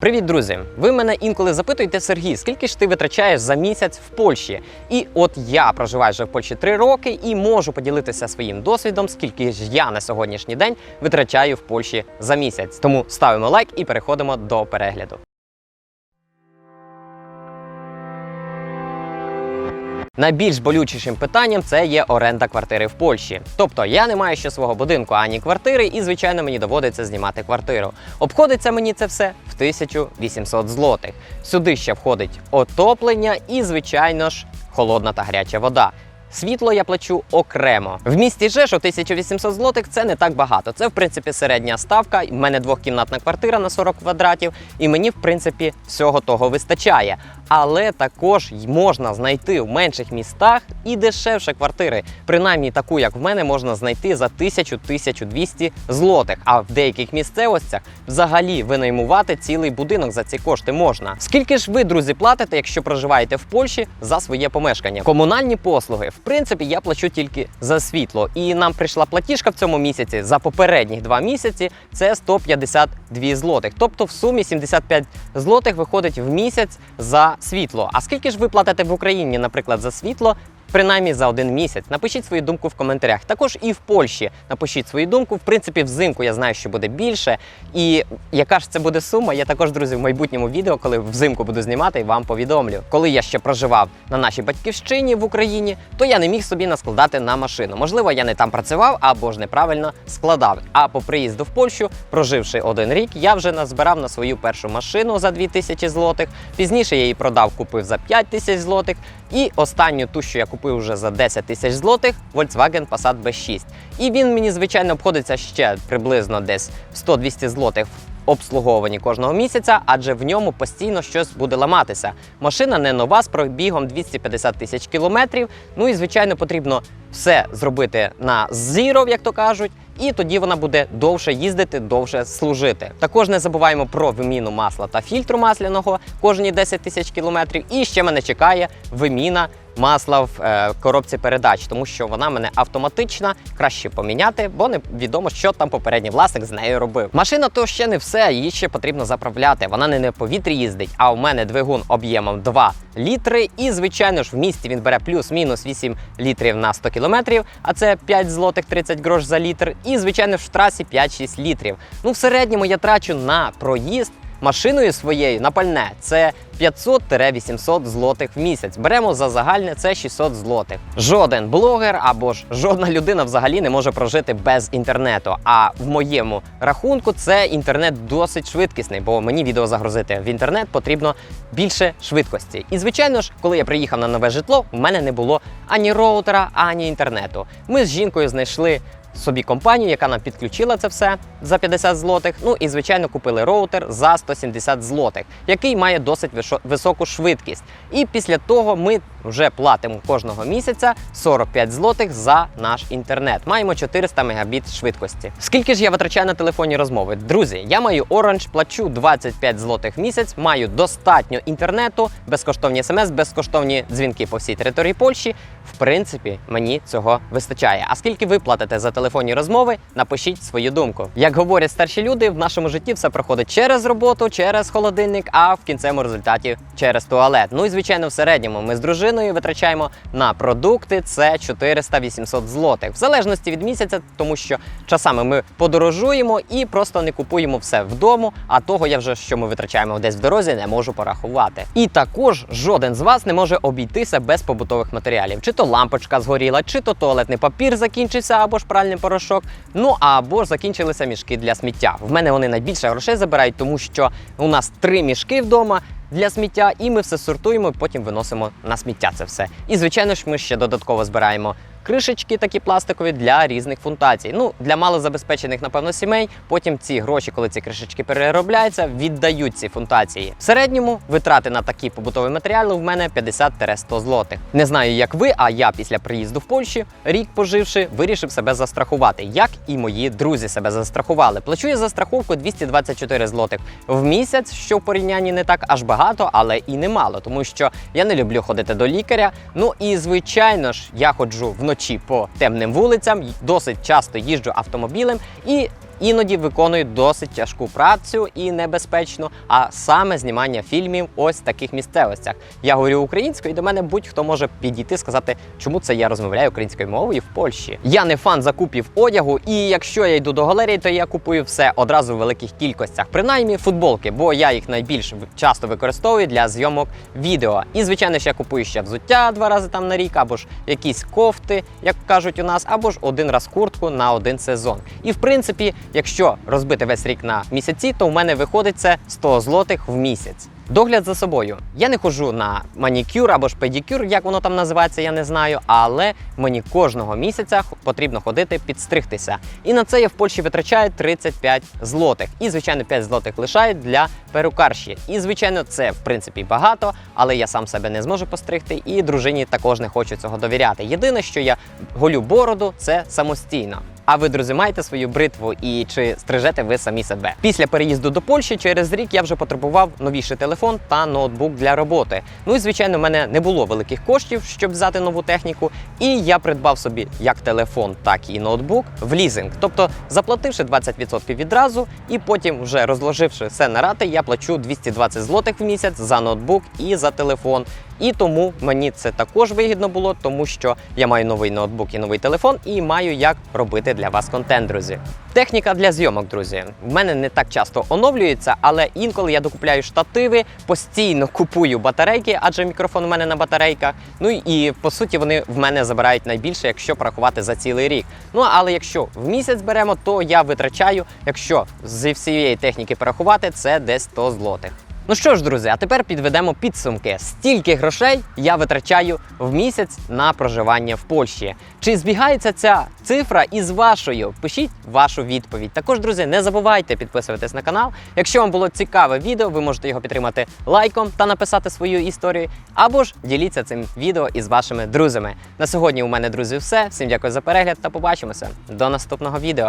Привіт, друзі! Ви мене інколи запитуєте, Сергій, скільки ж ти витрачаєш за місяць в Польщі? І от я проживаю вже в Польщі три роки і можу поділитися своїм досвідом, скільки ж я на сьогоднішній день витрачаю в Польщі за місяць. Тому ставимо лайк і переходимо до перегляду. Найбільш болючішим питанням це є оренда квартири в Польщі. Тобто я не маю ще свого будинку ані квартири, і звичайно мені доводиться знімати квартиру. Обходиться мені це все в 1800 злотих. Сюди ще входить отоплення і, звичайно ж, холодна та гаряча вода. Світло я плачу окремо. В місті Жешо 1800 злотих це не так багато. Це в принципі середня ставка. У мене двохкімнатна квартира на 40 квадратів, і мені, в принципі, всього того вистачає. Але також можна знайти в менших містах і дешевше квартири. Принаймні таку, як в мене, можна знайти за 1000-1200 злотих. А в деяких місцевостях взагалі винаймувати цілий будинок за ці кошти можна. Скільки ж ви, друзі, платите, якщо проживаєте в Польщі за своє помешкання? Комунальні послуги, в принципі, я плачу тільки за світло. І нам прийшла платіжка в цьому місяці за попередніх два місяці. Це 152 злотих. Тобто в сумі 75 злотих виходить в місяць за світло. А скільки ж ви платите в Україні, наприклад, за світло? Принаймні за один місяць. Напишіть свою думку в коментарях. Також і в Польщі напишіть свою думку. В принципі, взимку я знаю, що буде більше. І яка ж це буде сума, я також, друзі, в майбутньому відео, коли взимку буду знімати, вам повідомлю. Коли я ще проживав на нашій батьківщині в Україні, то я не міг собі наскладати на машину. Можливо, я не там працював або ж неправильно складав. А по приїзду в Польщу, проживши один рік, я вже назбирав на свою першу машину за 2000 злотих. Пізніше я її продав, купив за 5000 злотих. І останню ту, що я купив вже за 10 тисяч злотих, Volkswagen Passat B6. І він мені, звичайно, обходиться ще приблизно десь в 100-200 злотих в обслуговуванні кожного місяця, адже в ньому постійно щось буде ламатися. Машина не нова з пробігом 250 тисяч кілометрів. Ну і звичайно потрібно все зробити на зіро, як то кажуть. І тоді вона буде довше їздити, довше служити. Також не забуваємо про виміну масла та фільтру масляного кожні 10 тисяч кілометрів. І ще мене чекає виміна масла в е, коробці передач, тому що вона мене автоматична, краще поміняти, бо не відомо, що там попередній власник з нею робив. Машина то ще не все, її ще потрібно заправляти. Вона не на повітрі їздить, а у мене двигун об'ємом 2 літри. І, звичайно ж, в місті він бере плюс-мінус 8 літрів на 100 кілометрів, а це 5 злотих 30 грош за літр. І, звичайно, ж, в трасі 5-6 літрів. Ну, в середньому я трачу на проїзд. Машиною своєю на пальне це 500-800 злотих в місяць. Беремо за загальне це 600 злотих. Жоден блогер або ж жодна людина взагалі не може прожити без інтернету. А в моєму рахунку це інтернет досить швидкісний, бо мені відео загрузити в інтернет потрібно більше швидкості. І звичайно ж, коли я приїхав на нове житло, в мене не було ані роутера, ані інтернету. Ми з жінкою знайшли собі компанію, яка нам підключила це все за 50 злотих. Ну і звичайно купили роутер за 170 злотих, який має досить високу швидкість. І після того ми вже платимо кожного місяця 45 злотих за наш інтернет. Маємо 400 мегабіт швидкості. Скільки ж я витрачаю на телефонні розмови? Друзі, я маю Orange, плачу 25 злотих в місяць, маю достатньо інтернету, безкоштовні смс, безкоштовні дзвінки по всій території Польщі. В принципі, мені цього вистачає. А скільки ви платите за телефонні розмови? Напишіть свою думку. Як говорять старші люди, в нашому житті все проходить через роботу, через холодильник, а в кінцевому результаті через туалет. Ну і звичайно, в середньому ми з дружиною витрачаємо на продукти це 400-800 злотих, в залежності від місяця, тому що часами ми подорожуємо і просто не купуємо все вдома. А того я вже що ми витрачаємо десь в дорозі, не можу порахувати. І також жоден з вас не може обійтися без побутових матеріалів. Чи то лампочка згоріла, чи то туалетний папір закінчився, або ж пральний порошок. Ну або ж закінчилися мішки для сміття. В мене вони найбільше грошей забирають, тому що у нас три мішки вдома. Для сміття, і ми все сортуємо, потім виносимо на сміття це все. І звичайно ж, ми ще додатково збираємо кришечки, такі пластикові для різних фунтацій. Ну для малозабезпечених, напевно, сімей. Потім ці гроші, коли ці кришечки переробляються, віддають ці фунтації. В середньому витрати на такі побутові матеріали в мене 50-100 злотих. Не знаю, як ви, а я після приїзду в Польщі, рік поживши, вирішив себе застрахувати, як і мої друзі себе застрахували. Плачу я за страховку 224 злотих в місяць, що в порівнянні не так аж багато, але і немало, тому що я не люблю ходити до лікаря. Ну і звичайно ж, я ходжу вночі по темним вулицям, досить часто їжджу автомобілем і іноді виконують досить тяжку працю і небезпечну, а саме знімання фільмів ось в таких місцевостях. Я говорю українською, і до мене будь-хто може підійти сказати, чому це я розмовляю українською мовою в Польщі. Я не фан закупів одягу, і якщо я йду до галереї, то я купую все одразу в великих кількостях, принаймні футболки, бо я їх найбільш часто використовую для зйомок відео. І звичайно, ж я купую ще взуття два рази там на рік, або ж якісь кофти, як кажуть у нас, або ж один раз куртку на один сезон. І в принципі, якщо розбити весь рік на місяці, то в мене виходить це 100 злотих в місяць. Догляд за собою. Я не ходжу на манікюр або ж педикюр, як воно там називається, я не знаю. Але мені кожного місяця потрібно ходити підстригтися. І на це я в Польщі витрачаю 35 злотих. І, звичайно, 5 злотих лишають для перукарші. І, звичайно, це в принципі багато, але я сам себе не зможу постригти, і дружині також не хочу цього довіряти. Єдине, що я голю бороду, це самостійно. А ви, друзі, маєте свою бритву і чи стрижете ви самі себе? Після переїзду до Польщі через рік я вже потребував новіший телефон та ноутбук для роботи. Ну і звичайно, в мене не було великих коштів, щоб взяти нову техніку. І я придбав собі як телефон, так і ноутбук в лізинг. Тобто, заплативши 20% відразу, і потім, вже розложивши все на рати, я плачу 220 злотих в місяць за ноутбук і за телефон. І тому мені це також вигідно було, тому що я маю новий ноутбук і новий телефон, і маю як робити для вас контент, друзі. Техніка для зйомок, друзі. В мене не так часто оновлюється, але інколи я докупляю штативи, постійно купую батарейки, адже мікрофон у мене на батарейках. Ну і по суті вони в мене забирають найбільше, якщо порахувати за цілий рік. Ну але якщо в місяць беремо, то я витрачаю, якщо зі всієї техніки порахувати, це десь 100 злотих. Ну що ж, друзі, а тепер підведемо підсумки. Стільки грошей я витрачаю в місяць на проживання в Польщі. Чи збігається ця цифра із вашою? Пишіть вашу відповідь. Також, друзі, не забувайте підписуватись на канал. Якщо вам було цікаве відео, ви можете його підтримати лайком та написати свою історію, або ж діліться цим відео із вашими друзями. На сьогодні у мене, друзі, все. Всім дякую за перегляд та побачимося до наступного відео.